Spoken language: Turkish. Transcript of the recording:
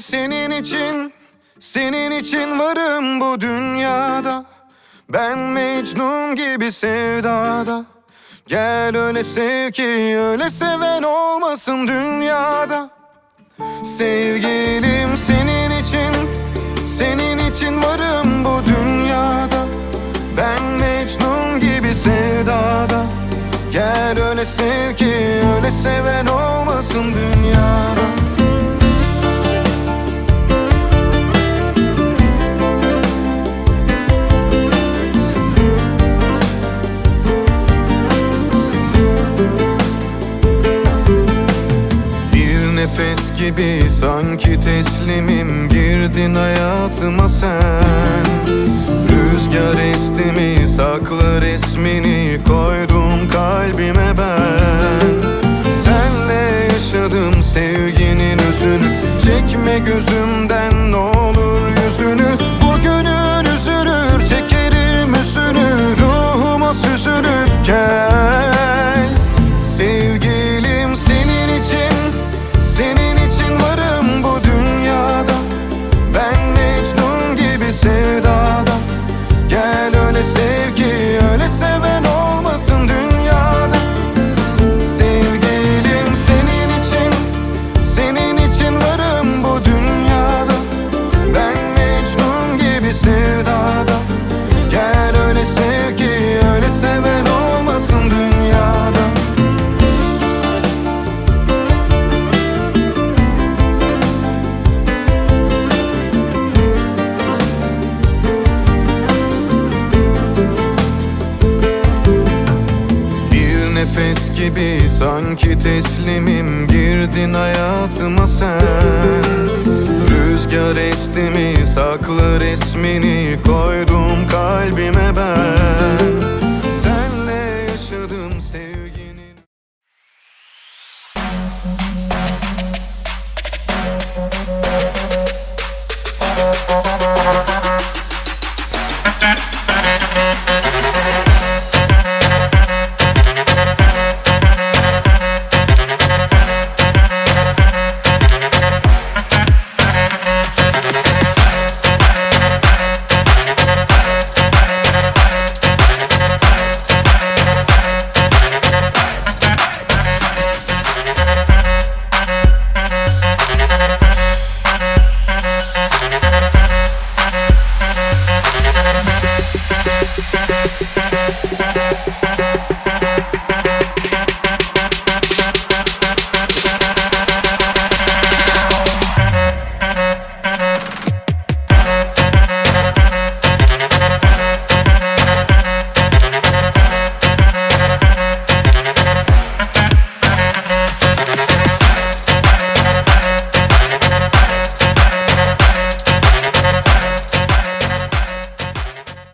senin için Senin için varım bu dünyada. Ben Mecnun gibi sevdada. Gel öyle sev ki öyle seven olmasın dünyada. Sevgilim senin için Senin için varım bu dünyada. Ben Mecnun gibi sevdada. Gel öyle sev ki öyle seven olmasın dünyada Nefes gibi sanki teslimim. Girdin hayatıma sen. Rüzgar esti mi saklı resmini koydum kalbime ben. Senle yaşadım sevginin özünü. Çekme gözümden gibi sanki teslimim. Girdin hayatıma sen. Rüzgar esti mi saklı resmini Koydum kalbime ben. Senle yaşadım sevginin